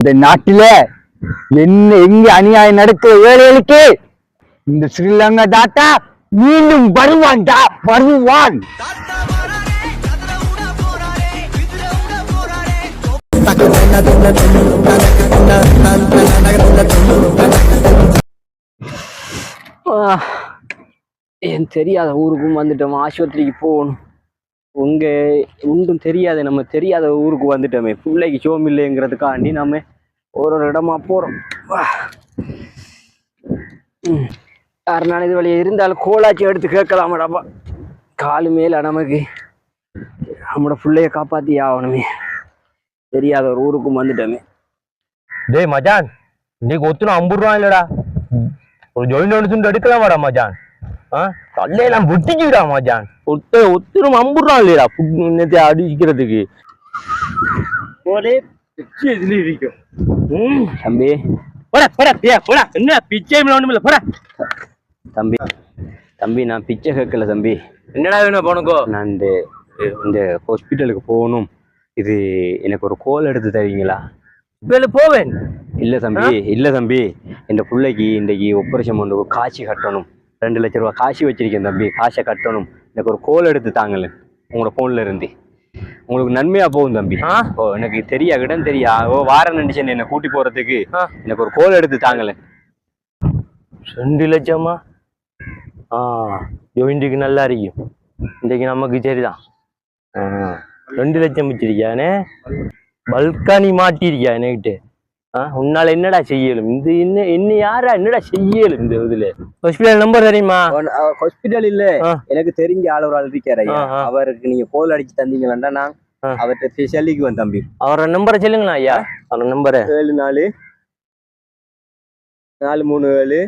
இந்த நாட்டில என்ன எங்க அநியாயம் நடக்கிற ஏழைகளுக்கு இந்த ஸ்ரீலங்கா தாத்தா மீண்டும் வருவான்டா வருவான். ஏன் தெரியாத ஊருக்கும் வந்துட்டோம் ஆஸ்பத்திரிக்கு போகணும். உங்க ஒன்றும் தெரியாது நம்ம தெரியாத ஊருக்கு வந்துட்டோமே. பிள்ளைக்கு சோம் இல்லைங்கிறதுக்காண்டி நம்ம ஒரு ஒரு இடமா போறோம். வா. ம். யாருனாலும் இது வழியா இருந்தாலும் கோலாச்சி எடுத்து கேட்கலாமடாப்பா காலு மேல நமக்கு நம்மளோட பிள்ளைய காப்பாத்தி ஆகணுமே. தெரியாத ஒரு ஊருக்கும் வந்துட்டோமே. டேய் மச்சான் இன்னைக்கு ஒத்துணும் ஐம்பது ரூபா இல்லடா. ஒரு ஜொயின் ஒன்று எடுக்கலாம் வாடா மச்சான்? ஆ? தள்ளையெல்லாம் புட்டிக்குடா மச்சான். ஒத்த ஒத்துரும் ஐம்பது ரூபா இல்லையா புட்டு அடிக்கிறதுக்கு. ஒரே இதுல இருக்கும் தம்பி. போடா போடா பியா போடா. என்ன பிச்சை ஒண்ணும் இல்ல போடா. தம்பி தம்பி நான் பிச்சை கேட்கல தம்பி. என்னடா வேணும் போனுக்கோ? நான் இந்த இந்த ஹாஸ்பிட்டலுக்கு போகணும். இது எனக்கு ஒரு கோல் எடுத்து தருவீங்களா வேலை போவேன். இல்ல தம்பி இல்ல தம்பி. இந்த பிள்ளைக்கு இன்றைக்கு ஆபரேஷன் பண்ண காசு கட்டணும். ரெண்டு லட்ச ரூபா காசு வச்சிருக்கேன் தம்பி. காசை கட்டணும். எனக்கு ஒரு கோல் எடுத்து தாங்களேன் உங்களோட போன்ல இருந்து. உங்களுக்கு நன்மையா போகும் தம்பி? ஓ எனக்கு தெரியா இடம் தெரியா? ஓ வார நினைச்சேன் என்ன கூட்டி போறதுக்கு. எனக்கு ஒரு கோல் எடுத்து தாங்களேன் ரெண்டு லட்சமா? ஆ ஜோயின்ட்டுக்கு நல்லா இருக்கும் இன்றைக்கு நமக்கு சரிதான். ரெண்டு லட்சம் வச்சிருக்கியானே பல்கானி மாட்டிருக்கியா என்கிட்ட உன்னால என்னடா செய்யலும்? இந்த என்ன என்ன யாரா என்னடா செய்யலும் இந்த இதுல? ஹாஸ்பிட்டல் நம்பர் தெரியுமா? ஹாஸ்பிட்டல் இல்ல. எனக்கு தெரிஞ்ச ஆள் ஒரு ஆள் இருக்காரு. அவருக்கு நீங்க கோல் அடிச்சு தந்தீங்களா நான். அவர்கிட்ட ஸ்பெஷலிக்கு தம்பி. அவரோட நம்பரை சொல்லுங்களா ஐயா. அவரோட நம்பரை ஏழு நாலு. நாலு மூணு ஏழு.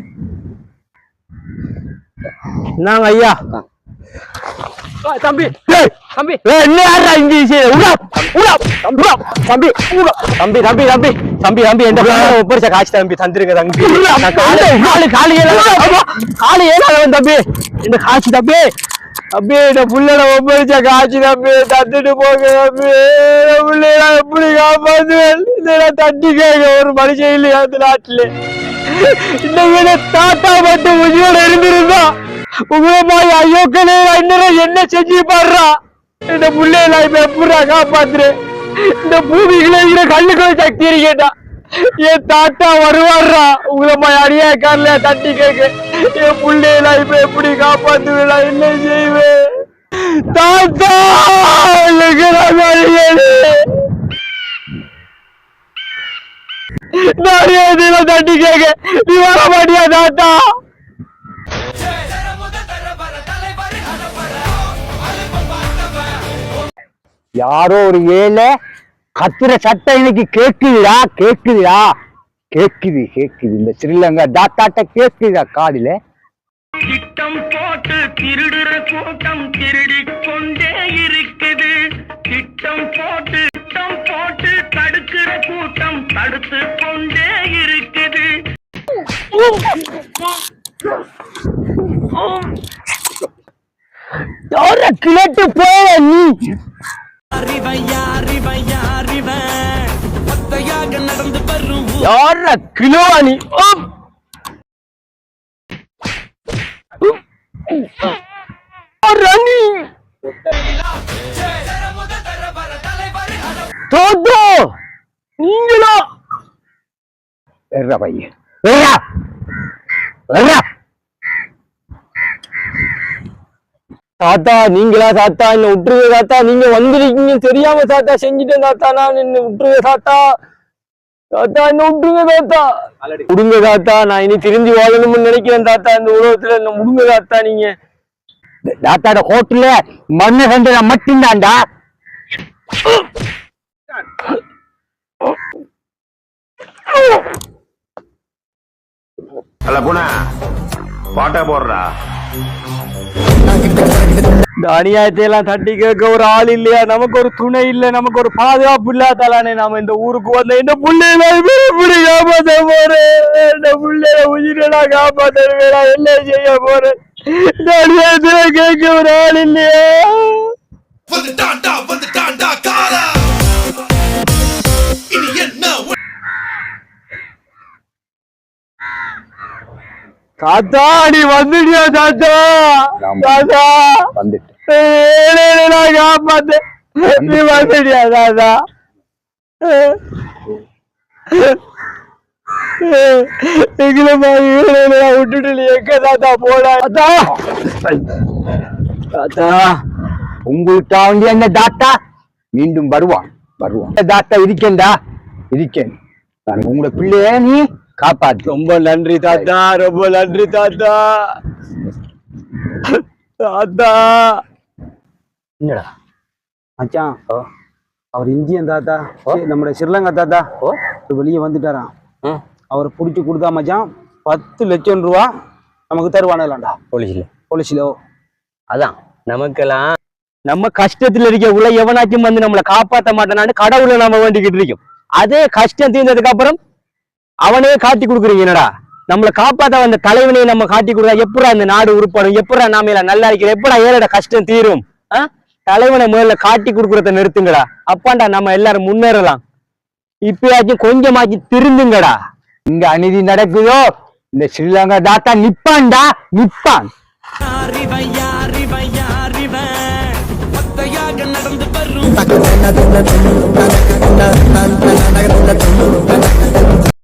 நாங்க ஐயா. தம்பி. தம்பி. என்ன யாரா இங்க உடா தம்பி உடா தம்பி தம்பி தம்பி தம்பி தம்பி எந்த ஒப்பரிச்ச காசு தம்பி தந்துருங்க தம்பி. நான் காலு காலு காலு ஏழாவது காலு ஏழாவது தம்பி. இந்த காசு தம்பி. தம்பி இந்த புள்ளட ஒப்பரிச்ச காசு தம்பி தந்துட்டு போங்க தம்பி. புள்ளைய எப்படி காப்பாத்துவேன்? தட்டி கேட்க ஒரு மனுஷன் இல்லையா அந்த நாட்டுல? இந்த வீடு தாத்தா மட்டும் உயிரோட இருந்திருந்தா. உங்களை மாதிரி ஐயோக்களே இன்னும் என்ன செஞ்சு பாடுறா? இந்த புள்ளையில இப்ப எப்படா காப்பாத்துரு இந்த பூமிக்குள்ள இருக்கிற கல்லுக்குள்ள சக்தி இருக்கேட்டா என் தாத்தா வருவாடுறா உங்களை மாதிரி அடியாக்காரல தட்டி கேட்க. என் புள்ளையில இப்ப எப்படி காப்பாத்துவேடா என்ன செய்வேன் தாத்தா இருக்கிற தட்டி கேட்க? நீ வர மாட்டியா தாத்தா? யாரோ ஒரு ஏழை கத்துற சட்டம் இன்னைக்கு கேக்குதுடா கேக்குதுடா கேக்குது கேக்குது இந்த ஸ்ரீலங்கா தாத்தாட்ட கேக்குதா காதுல? திட்டம் போட்டு திருடுற கூட்டம் திருடிக் கொண்டே இருக்குது. திட்டம் போட்டு திட்டம் போட்டு தடுக்கிற கூட்டம் தடுத்து கொண்டே இருக்குது. யார கிழட்டு போய நீ? யார கிலோ நீ உம். உம். நீங்களா? வெர்றா பையன். வெர்றா வெர்றா தாத்தா நீங்களா தாத்தா? என்ன விட்டுருங்க தாத்தா? நீங்க வந்திருக்கீங்க தெரியாம தாத்தா செஞ்சுட்டேன் தாத்தா. நான் என்ன விட்டுருங்க தாத்தா? தாத்தா என்ன விட்டுருங்க தாத்தா? விடுங்க தாத்தா. நான் இனி திரும்பி வாழணும்னு நினைக்கிறேன் தாத்தா. இந்த உலகத்துல என்ன விடுங்க தாத்தா நீங்க? தாத்தாட ஹோட்டல்ல மண்ண சந்தையில மட்டும்தான்டா. அல்ல குணா பாட்டா போடுறா. இந்த அநியாயத்தை எல்லாம் தட்டி கேட்க ஒரு ஆள் இல்லையா? நமக்கு ஒரு துணை இல்ல நமக்கு ஒரு பாதுகாப்பு இல்லாதாலே நாம இந்த ஊருக்கு வந்த இந்த புள்ளையில எப்படி காப்பாத்த போறேன். இந்த புள்ளைய உயிரினா காப்பாத்த என்ன செய்ய போறேன்? இந்த அநியாயத்துல கேட்க ஒரு ஆள் இல்லையா? தாத்தா? நீ வந்துட்டியா தாத்தா. தாத்தா நான் காப்பாத்து. நீ வந்துட்டியா தாத்தா? எங்களை விட்டுட்டு நீ எங்க தாத்தா போடா தாத்தா! தாத்தா! உங்களுக்கு வேண்டிய என்ன தாத்தா? மீண்டும் வருவான் வருவான். தாத்தா இருக்கேன்டா. இருக்கேன். உங்களோட பிள்ளைய நீ? காப்பாத்து. ரொம்ப நன்றி தாத்தா ரொம்ப நன்றி தாத்தா. தாத்தா. என்னடா? மச்சான் அவர் இந்தியன் தாத்தா நம்முடைய ஸ்ரீலங்கா தாத்தா. வெளியே வந்துட்டாராம். அவரை பிடிச்சி கொடுத்தா மச்சான் பத்து லட்சம் ரூபா நமக்கு தருவானலாம்டா போலீஸ்ல. போலீஸ்ல அதான் நமக்கெல்லாம் நம்ம கஷ்டத்துல இருக்க உள்ள எவனாச்சும் வந்து நம்மளை காப்பாத்த மாட்டானான்னு கடவுளை நாம வேண்டிக்கிட்டு இருக்கோம். அதே கஷ்டம் தீர்ந்ததுக்கு அப்புறம் அவனே காட்டி கொடுக்குறீங்க என்னடா? நம்மளை காப்பாத்த வந்த தலைவனையும் நம்ம காட்டி கொடுத்தா எப்படா இந்த நாடு உருப்படும்? எப்படா நாம எல்லாம் நல்லா இருக்கிற எப்படா ஏழட கஷ்டம் தீரும்? தலைவனை முதல்ல காட்டி கொடுக்கறத நிறுத்துங்கடா. அப்பாண்டா நம்ம எல்லாரும் முன்னேறலாம். இப்பயாச்சும் கொஞ்சமாச்சும் திருந்துங்கடா. இங்க அநீதி நடக்குதோ? இந்த ஸ்ரீலங்கா தாத்தா நிப்பான்டா நிப்பான். நடந்து